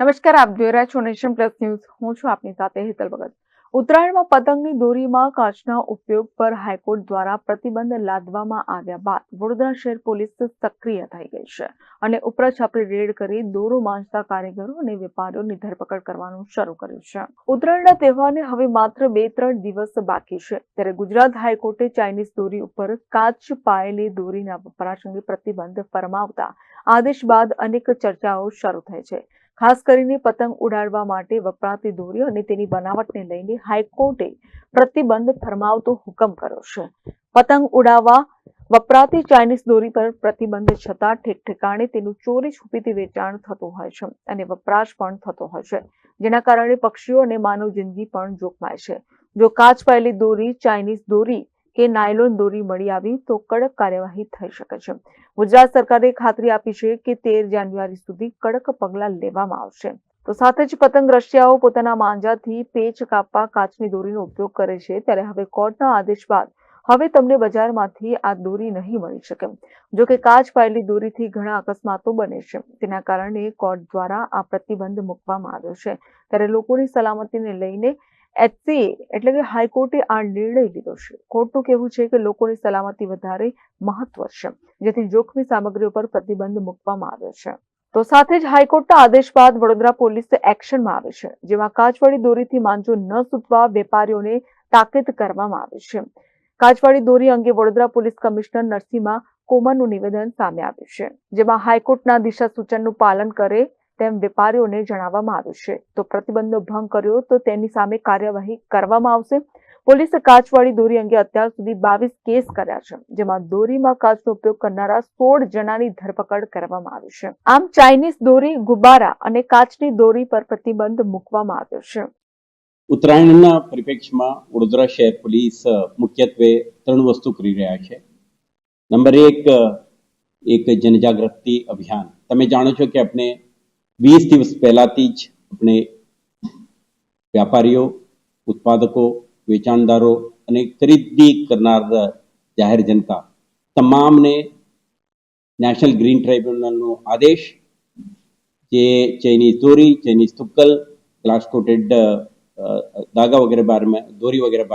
નમસ્કાર, આપ જોઈ રહ્યા છો નેશન પ્લસ ન્યૂઝ. હું છું આપની સાથે હેતલ ભગત. ઉત્તરાયણમાં પતંગની દોરીમાં કાચના ઉપયોગ પર હાઈકોર્ટ દ્વારા પ્રતિબંધ લાદવામાં આવ્યા બાદ વડોદરા શહેર પોલીસ સક્રિય થઈ ગઈ છે અને ઉપરાછાપરી રેડ કરી દોરો માંજતા કારીગરો અને વેપારીઓની ધરપકડ કરવાનું શરૂ કર્યું છે. ઉત્તરાયણના તહેવારને હવે માત્ર બે ત્રણ દિવસ બાકી છે. ત્યારે ગુજરાત હાઈકોર્ટે ચાઇનીઝ દોરી ઉપર કાચ પાયેલી દોરીના વપરાશ અંગે પ્રતિબંધ ફરમાવતા આદેશ બાદ અનેક ચર્ચાઓ શરૂ થઈ છે. ખાસ કરીને પતંગ ઉડાડવા માટે વપરાતી દોરી અને તેની બનાવટને લઈને હાઈકોર્ટે પ્રતિબંધ ફરમાવતો હુકમ કર્યો છે. પતંગ ઉડાવવા વપરાતી ચાઇનીઝ દોરી પર પ્રતિબંધ છતાં ઠેક ઠેકાણે તેનું ચોરી છુપીથી વેચાણ થતું હોય છે અને વપરાશ પણ થતો હોય છે, જેના કારણે પક્ષીઓ અને માનવ જિંદગી પણ જોખમાય છે. જો કાચ પાયેલી દોરી ચાઇનીઝ દોરી કે નાયલોન દોરી મળી આવી તો કડક કાર્યવાહી થઈ શકે છે. ગુજરાત સરકારે ખાતરી આપી છે કે તેર જાન્યુઆરી સુધી કડક પગલાં લેવામાં આવશે. તો સાથે જ પતંગ રશિયાઓ પોતાના માંજાથી પેચ કાપવા કાચની દોરીનો ઉપયોગ કરે છે ત્યારે હવે કોર્ટના આદેશ બાદ હવે તમને બજારમાંથી આ દોરી નહીં મળી શકે. જો કે કાચ પાયેલી દોરીથી ઘણા અકસ્માતો બને છે. તેના કારણે કોર્ટ દ્વારા આ પ્રતિબંધ મૂકવામાં આવ્યો છે. ત્યારે લોકોની સલામતીને લઈને એચસીએ એટલે કે હાઈકોર્ટે આ નિર્ણય લીધો છે. કોર્ટનું કહેવું છે કે લોકોની સલામતી વધારે મહત્વ છે, જેથી જોખમી સામગ્રીઓ પર પ્રતિબંધ મૂકવામાં આવ્યો છે. તો સાથે જ હાઈકોર્ટના આદેશ બાદ વડોદરા પોલીસ એક્શનમાં આવે છે, જેમાં કાચવાળી દોરીથી માંજો ન સૂતવા વેપારીઓને તાકીદ કરવામાં આવે છે. કાચવાળી દોરી અંગે વડોદરા પોલીસ કમિશનર નરસિંહા કોમરનું નિવેદન સામે આવ્યું છે, જેમાં હાઈકોર્ટના દિશા સૂચનનું પાલન કરે તેમ વેપારીઓને જણાવવામાં આવ્યું છે. તો પ્રતિબંધનો ભંગ કર્યો તો તેની સામે કાર્યવાહી કરવામાં આવશે. પોલીસે કાચવાળી દોરી અંગે અત્યાર સુધી બાવીસ કેસ કર્યા છે, જેમાં દોરીમાં કાચનો ઉપયોગ કરનારા સોળ જણાની ધરપકડ કરવામાં આવી છે. આમ ચાઇનીઝ દોરી ગુબારા અને કાચની દોરી પર પ્રતિબંધ મૂકવામાં આવ્યો છે. ઉત્તરાયણના પરિપ્રેક્ષમાં વડોદરા શહેર પોલીસ મુખ્યત્વે ત્રણ વસ્તુ કરી રહ્યા છે. નંબર એક એક જનજાગૃતિ અભિયાન. તમે જાણો છો કે આપણે વીસ દિવસ પહેલાથી જ આપણે વ્યાપારીઓ, ઉત્પાદકો, વેચાણદારો અને ખરીદી કરનાર જાહેર જનતા તમામને નેશનલ ગ્રીન ટ્રાઇબ્યુનલનો આદેશ, જે ચૈનીઝ દોરી ચૈનીઝ તુક્કલ ગ્લાસ કોટેડ ધાગા વગેરે બારમાં, દોરી વગેરે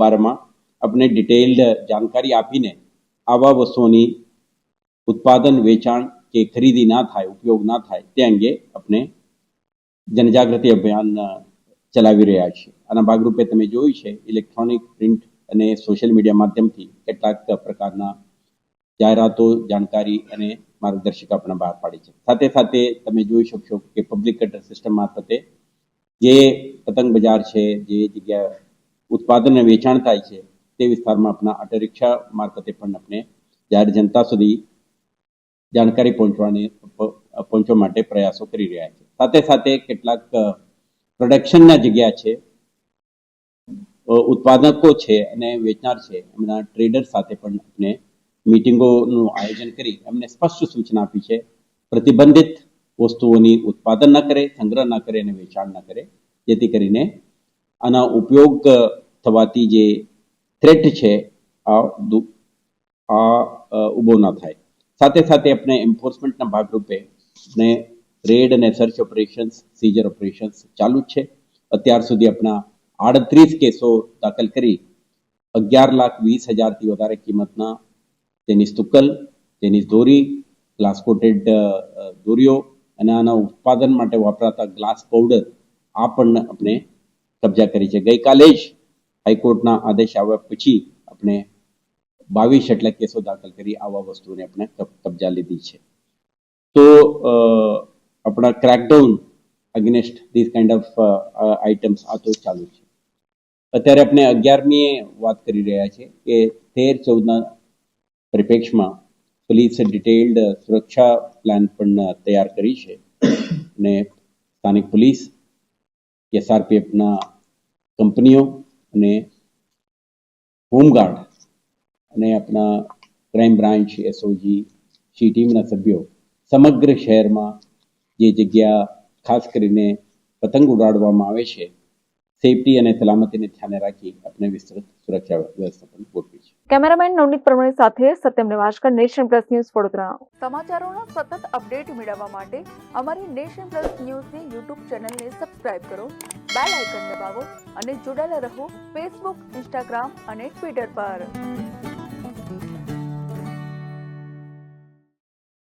બારમાં આપણે ડિટેલ્ડ જાણકારી આપીને આવા વસ્તુઓની ઉત્પાદન, વેચાણ કે ખરીદી ના થાય, ઉપયોગ ના થાય, તે અંગે આપણે જનજાગૃતિ અભિયાન ચલાવી રહ્યા છીએ. આના ભાગરૂપે તમે જોયું છે, ઇલેક્ટ્રોનિક પ્રિન્ટ અને સોશિયલ મીડિયા માધ્યમથી કેટલાક પ્રકારના જાહેરાતો, જાણકારી અને માર્ગદર્શિકા પણ બહાર પાડી છે. સાથે સાથે તમે જોઈ શકશો કે પબ્લિક કટર સિસ્ટમ મારફતે જે પતંગ બજાર છે, જે જગ્યા ઉત્પાદન વેચાણ થાય છે, તે વિસ્તારમાં આપણા ઓટો રિક્ષા મારફતે પણ આપણે જાહેર જનતા સુધી જાણકારી પહોંચવાની પહોંચવા માટે પ્રયાસો કરી રહ્યા છે. સાથે સાથે કેટલાક પ્રોડક્શનના જગ્યા છે. ઉત્પાદકો છે અને વેચનાર છે. એમના ટ્રેડર સાથે પણ આપણે મિટિંગોનું આયોજન કરી એમને સ્પષ્ટ સૂચના આપી છે. પ્રતિબંધિત વસ્તુઓની ઉત્પાદન ન કરે, સંગ્રહ ન કરે અને વેચાણ ન કરે. જેથી કરીને આના ઉપયોગ થવાથી જે થ્રેટ છે, આ આ ઊભો ન થાય. સાથે સાથે આપણે એન્ફોર્સમેન્ટના ભાગરૂપે આપણે રેડ અને સર્ચ ઓપરેશન્સ સીઝર ઓપરેશન્સ ચાલુ જ છે. અત્યાર સુધી આપણા આડત્રીસ કેસો દાખલ કરી અગિયાર લાખ વીસ હજારથી વધારે કિંમતના તેની સ્તુકલ તેની દોરી ગ્લાસ કોટેડ દોરીઓ અને આના ઉત્પાદન માટે વપરાતા ગ્લાસ પાવડર આ પણ આપણે કબજા કરી છે. ગઈકાલે જ હાઈકોર્ટના આદેશ આવ્યા પછી આપણે બાવીસ જેટલા કેસો દાખલ કરી આવા વસ્તુને આપણે કબજા લીધી છે. તો આપણા crackdown against this kind of items આ તો ચાલુ છે. અત્યારે આપણે અગિયારમી વાત કરી રહ્યા છે કે તેર ચૌદના પરિપ્રેક્ષમાં પોલીસે ડિટેલ્ડ સુરક્ષા પ્લાન પણ તૈયાર કરી છે અને સ્થાનિક પોલીસ, એસઆરપીએફના કંપનીઓ અને હોમગાર્ડ અને આપણા ક્રાઇમ બ્રાન્ચ એસઓજી સી ટીમના સભ્યો સમગ્ર શહેરમાં જે જગ્યા ખાસ કરીને પતંગ ઉડાડવામાં આવે છે સેફટી અને સલામતીને ધ્યાને રાખી આપણે વિસ્તૃત સુરક્ષા વ્યવસ્થાપન ગોઠવી છે. કેમેરામેન નવનીત પ્રમાણે સાથે Satyam Nivaskar Nation Plus News Vadodara. સમાચારોના સતત અપડેટ મેળવવા માટે અમારી નેશન પ્લસ ન્યૂઝની યુટ્યુબ ચેનલને સબસ્ક્રાઇબ કરો બેલ આઇકન દબાવો અને જોડાયેલા રહો ફેસબુક ઇન્સ્ટાગ્રામ અને ટ્વિટર પર.